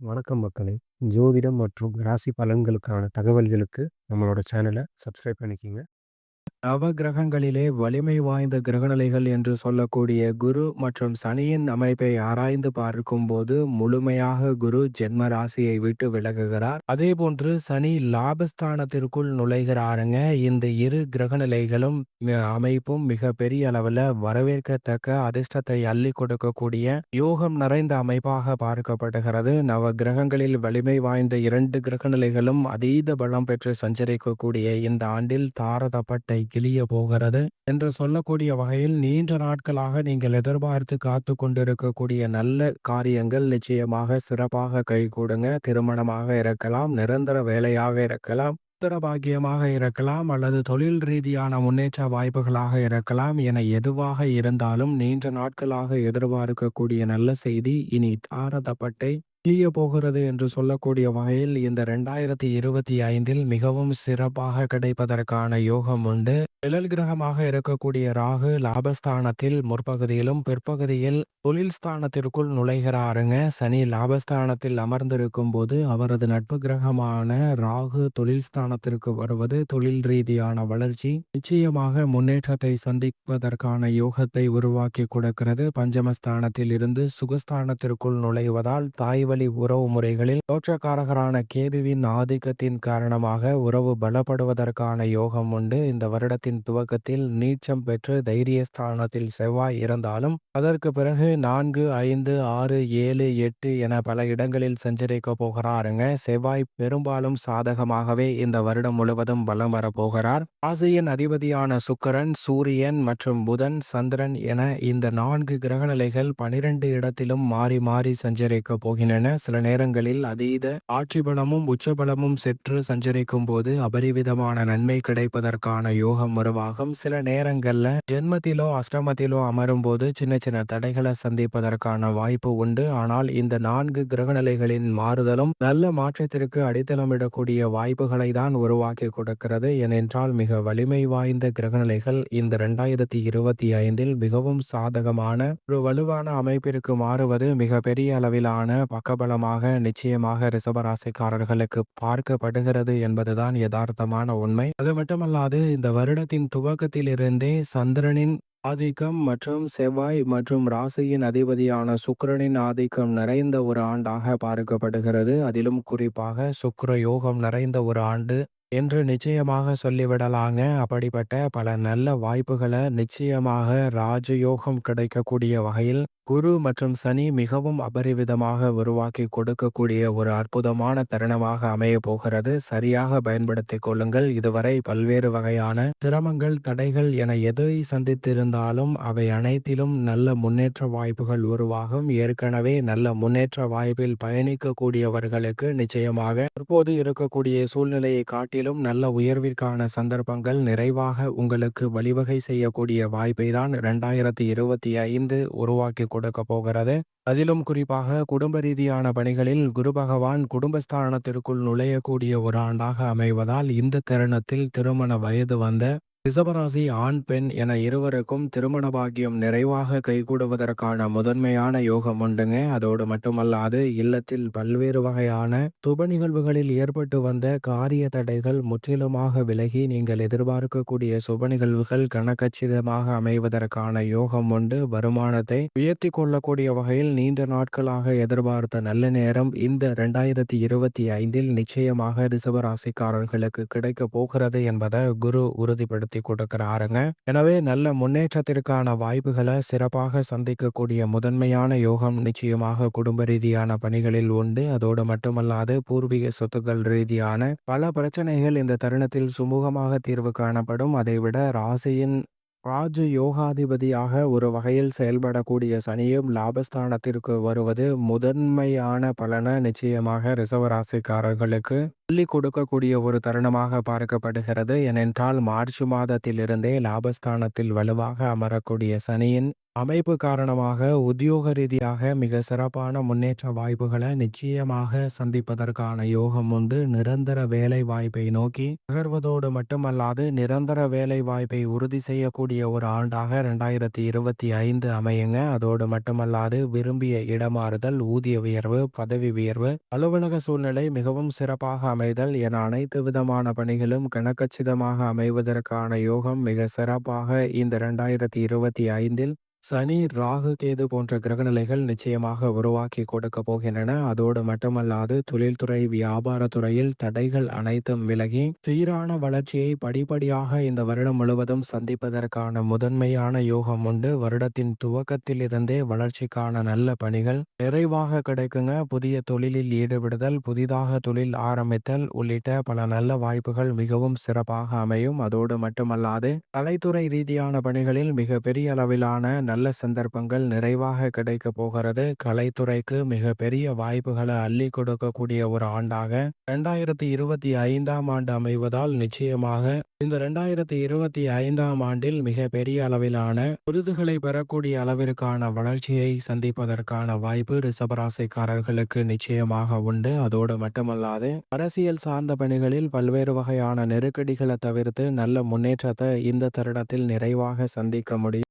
வணக்கம் மக்களே! ஜோதிடம் மற்றும் ராசி பலன்களுக்கான தகவல்களுக்கு நம்மளோட சேனலை சப்ஸ்கிரைப் பண்ணிக்கங்க. நவகிரகங்களிலே வலிமை வாய்ந்த கிரகநிலைகள் என்று சொல்லக்கூடிய குரு மற்றும் சனியின் அமைப்பை ஆராய்ந்து பார்க்கும்போது முழுமையாக குரு ஜென்ம ராசியை விட்டு விலகுகிறார். அதே போன்று சனி லாபஸ்தானத்திற்குள் நுழைகிறாருங்க. இந்த இரு கிரகநிலைகளும் அமைப்பும் மிக பெரிய அளவில் வரவேற்கத்தக்க அதிர்ஷ்டத்தை அள்ளி கொடுக்கக்கூடிய யோகம் நிறைந்த அமைப்பாக பார்க்கப்படுகிறது. நவ கிரகங்களில் வலிமை வாய்ந்த இரண்டு கிரகநிலைகளும் அதீத பலம் பெற்று சஞ்சரிக்கக்கூடிய இந்த ஆண்டில் தாரதப்பட்டை கிளிய போகிறது என்று சொல்லக்கூடிய வகையில் நீண்ட நாட்களாக நீங்கள் எதிர்பார்த்து காத்து கொண்டிருக்கக்கூடிய நல்ல காரியங்கள் நிச்சயமாக சிறப்பாக கைகூடுங்க திருமணமாக இருக்கலாம் நிரந்தர வேலையாக இருக்கலாம் பாக்கியமாக இருக்கலாம் அல்லது தொழில் ரீதியான முன்னேற்ற வாய்ப்புகளாக இருக்கலாம் என எதுவாக இருந்தாலும் நீண்ட நாட்களாக எதிர்பார்க்கக்கூடிய நல்ல செய்தி இனி தாரதப்பட்டை கிளிய போகிறது என்று சொல்லக்கூடிய வகையில் இந்த ரெண்டாயிரத்தி இருபத்தி ஐந்தில் மிகவும் சிறப்பாக கிடைப்பதற்கான யோகம் உண்டு. நிழல் கிரகமாக இருக்கக்கூடிய ராகு லாபஸ்தானத்தில் முற்பகுதியிலும் பிற்பகுதியில் தொழில் ஸ்தானத்திற்குள் நுழைகிறாருங்க. சனி லாபஸ்தானத்தில் அமர்ந்திருக்கும் போது அவரது நட்பு கிரகமான ராகு தொழில் ஸ்தானத்திற்கு வருவது தொழில் ரீதியான வளர்ச்சி நிச்சயமாக முன்னேற்றத்தை சந்திப்பதற்கான யோகத்தை உருவாக்கி கொடுக்கிறது. பஞ்சமஸ்தானத்தில் இருந்து சுகஸ்தானத்திற்குள் நுழைவதால் தாய் வழி உறவு முறைகளில் தோற்றக்காரகரான கேதுவின் ஆதிக்கத்தின் காரணமாக உறவு பலப்படுவதற்கான யோகம் உண்டு. இந்த வருடத்தின் துவக்கத்தில் நீச்சம் பெற்று தைரியஸ்தானத்தில் செவ்வாய் இருந்தாலும் அதற்கு பிறகு நான்கு ஐந்து ஆறு ஏழு எட்டு என பல இடங்களில் சஞ்சரிக்க போகிறாருங்க. செவ்வாய் பெரும்பாலும் சாதகமாகவே இந்த வருடம் முழுவதும் பலம் வரப்போகிறார் ஆசியின் அதிபதியான சுக்கரன் சூரியன் மற்றும் புதன் சந்திரன் என இந்த நான்கு கிரகநிலைகள் பனிரெண்டு இடத்திலும் மாறி மாறி சஞ்சரிக்க போகின்றன. என சில நேரங்களில் அதீத ஆட்சிபலமும் உச்சபலமும் சென்று சஞ்சரிக்கும் போது அபரிவிதமான நன்மை கிடைப்பதற்கான யோகம் உருவாகும். சில நேரங்கள்ல ஜென்மத்திலோ அஷ்டமத்திலோ அமரும் போது சின்ன சின்ன தடைகளை சந்திப்பதற்கான வாய்ப்பு உண்டு. ஆனால் இந்த நான்கு கிரகநிலைகளின் மாறுதலும் நல்ல மாற்றத்திற்கு அடித்தளமிடக்கூடிய வாய்ப்புகளை தான் உருவாக்கி கொடுக்கிறது. ஏனென்றால் மிக வலிமை வாய்ந்த கிரகநிலைகள் இந்த இரண்டாயிரத்தி இருபத்தி ஐந்தில் மிகவும் சாதகமான ஒரு வலுவான அமைப்பிற்கு மாறுவது மிகப்பெரிய அளவிலான பக்க பக்கபலமாக நிச்சயமாக ரிசபராசிக்காரர்களுக்கு பார்க்கப்படுகிறது என்பதுதான் யதார்த்தமான உண்மை. அது மட்டுமல்லாது இந்த வருடத்தின் துவக்கத்திலிருந்தே சந்திரனின் ஆதிக்கம் மற்றும் செவ்வாய் மற்றும் ராசியின் அதிபதியான சுக்கரனின் ஆதிக்கம் நிறைந்த ஒரு ஆண்டாக பார்க்கப்படுகிறது. அதிலும் குறிப்பாக சுக்கர யோகம் நிறைந்த ஒரு ஆண்டு என்று நிச்சயமாக சொல்லிவிடலாங்க. அப்படிப்பட்ட பல நல்ல வாய்ப்புகளை நிச்சயமாக ராஜயோகம் கிடைக்கக்கூடிய வகையில் குரு மற்றும் சனி மிகவும் அபரிவிதமாக உருவாக்கி கொடுக்கக்கூடிய ஒரு அற்புதமான தருணமாக அமைய போகிறது. சரியாக பயன்படுத்திக் கொள்ளுங்கள். இதுவரை பல்வேறு வகையான சிரமங்கள் தடைகள் என எதை சந்தித்திருந்தாலும் அவை அனைத்திலும் நல்ல முன்னேற்ற வாய்ப்புகள் உருவாகும். ஏற்கனவே நல்ல முன்னேற்ற வாய்ப்பில் பயணிக்கக்கூடியவர்களுக்கு நிச்சயமாக தற்போது இருக்கக்கூடிய சூழ்நிலையை காட்டிலும் நல்ல உயர்விற்கான சந்தர்ப்பங்கள் நிறைவாக உங்களுக்கு வழிவகை செய்யக்கூடிய வாய்ப்பை தான் இரண்டாயிரத்தி இருபத்தி ஐந்து உருவாக்கி கொடுக்க போகிறது. அதிலும் குறிப்பாக குடும்ப ரீதியான பணிகளில் குரு பகவான் குடும்பஸ்தானத்திற்குள் நுழையக்கூடிய ஒரு ஆண்டாக அமைவதால் இந்த தருணத்தில் திருமண வயது வந்த ரிஷபராசி ஆண் பெண் என இருவருக்கும் திருமண பாக்கியம் நிறைவாக கைகூடுவதற்கான முதன்மையான யோகம் உண்டுங்க. அதோடு மட்டுமல்லாது இல்லத்தில் பல்வேறு வகையான சுப நிகழ்வுகளில் ஏற்பட்டு வந்த காரிய தடைகள் முற்றிலுமாக விலகி நீங்கள் எதிர்பார்க்கக்கூடிய சுப நிகழ்வுகள் கனக்கச்சிதமாக அமைவதற்கான யோகம் உண்டு. வருமானத்தை உயர்த்தி கொள்ளக்கூடிய வகையில் நீண்ட நாட்களாக எதிர்பார்த்த நல்ல நேரம் இந்த இரண்டாயிரத்தி இருபத்தி ஐந்தில் நிச்சயமாக ரிஷபராசிக்காரர்களுக்கு கிடைக்க போகிறது என்பதை குரு உறுதிப்படுத்தி ஏற்படுத்தி கொடுக்கிறாருங்க. எனவே நல்ல முன்னேற்றத்திற்கான வாய்ப்புகளை சிறப்பாக சந்திக்கக்கூடிய முதன்மையான யோகம் நிச்சயமாக குடும்ப ரீதியான பணிகளில் உண்டு. அதோடு மட்டுமல்லாது பூர்வீக சொத்துக்கள் ரீதியான பல பிரச்சனைகள் இந்த தருணத்தில் சுமூகமாக தீர்வு காணப்படும். அதைவிட ராசியின் ராஜ யோகாதிபதியாக ஒரு வகையில் செயல்படக்கூடிய சனியும் லாபஸ்தானத்திற்கு வருவது முதன்மையான பலனை நிச்சயமாக ரிசவராசிக்காரர்களுக்கு சொல்லி கொடுக்கக்கூடிய ஒரு தருணமாக பார்க்கப்படுகிறது. ஏனென்றால் மார்ச் மாதத்திலிருந்தே லாபஸ்தானத்தில் வலுவாக அமரக்கூடிய சனியின் அமைப்பு காரணமாக உத்தியோக ரீதியாக மிக சிறப்பான முன்னேற்ற வாய்ப்புகளை நிச்சயமாக சந்திப்பதற்கான யோகம் உண்டு. நிரந்தர வேலை வாய்ப்பை நோக்கி நகர்வதோடு மட்டுமல்லாது நிரந்தர வேலை வாய்ப்பை உறுதி செய்யக்கூடிய ஒரு ஆண்டாக ரெண்டாயிரத்தி இருபத்தி ஐந்து அமையுங்க. அதோடு மட்டுமல்லாது விரும்பிய இடமாறுதல் ஊதிய உயர்வு பதவி உயர்வு அலுவலக சூழ்நிலை மிகவும் சிறப்பாக அமைதல் என அனைத்து விதமான பணிகளும் கணக்கச்சிதமாக அமைவதற்கான யோகம் மிக சிறப்பாக இந்த ரெண்டாயிரத்தி இருபத்தி ஐந்தில் சனி ராகு கேது போன்ற கிரகநிலைகள் நிச்சயமாக உருவாக்கி கொடுக்க போகின்றன. அதோடு மட்டுமல்லாது தொழில்துறை வியாபாரத்துறையில் தடைகள் அனைத்தும் விலகி சீரான வளர்ச்சியை படிப்படியாக இந்த வருடம் முழுவதும் சந்திப்பதற்கான முதன்மையான யோகம் உண்டு. வருடத்தின் துவக்கத்தில் இருந்தே வளர்ச்சிக்கான நல்ல பணிகள் நிறைவாக கிடைக்குங்க. புதிய தொழிலில் ஈடுபடுதல் புதிதாக தொழில் ஆரம்பித்தல் உள்ளிட்ட பல நல்ல வாய்ப்புகள் மிகவும் சிறப்பாக அமையும். அதோடு மட்டுமல்லாது கலைத்துறை ரீதியான பணிகளில் மிக பெரிய அளவிலான நல்ல சந்தர்ப்பங்கள் நிறைவாக கிடைக்க போகிறது. கலைத்துறைக்கு மிக பெரிய வாய்ப்புகளை அள்ளி கொடுக்கக்கூடிய ஒரு ஆண்டாக ரெண்டாயிரத்தி இருபத்தி ஐந்தாம் ஆண்டு அமைவதால் நிச்சயமாக இந்த ரெண்டாயிரத்தி இருபத்தி ஐந்தாம் ஆண்டில் மிகப்பெரிய அளவிலான விருதுகளை பெறக்கூடிய அளவிற்கான வளர்ச்சியை சந்திப்பதற்கான வாய்ப்பு ரிஷபராசிக்காரர்களுக்கு நிச்சயமாக உண்டு. அதோடு மட்டுமல்லாது அரசியல் சார்ந்த பணிகளில் பல்வேறு வகையான நெருக்கடிகளை தவிர்த்து நல்ல முன்னேற்றத்தை இந்த தருணத்தில் நிறைவாக சந்திக்க முடியும்.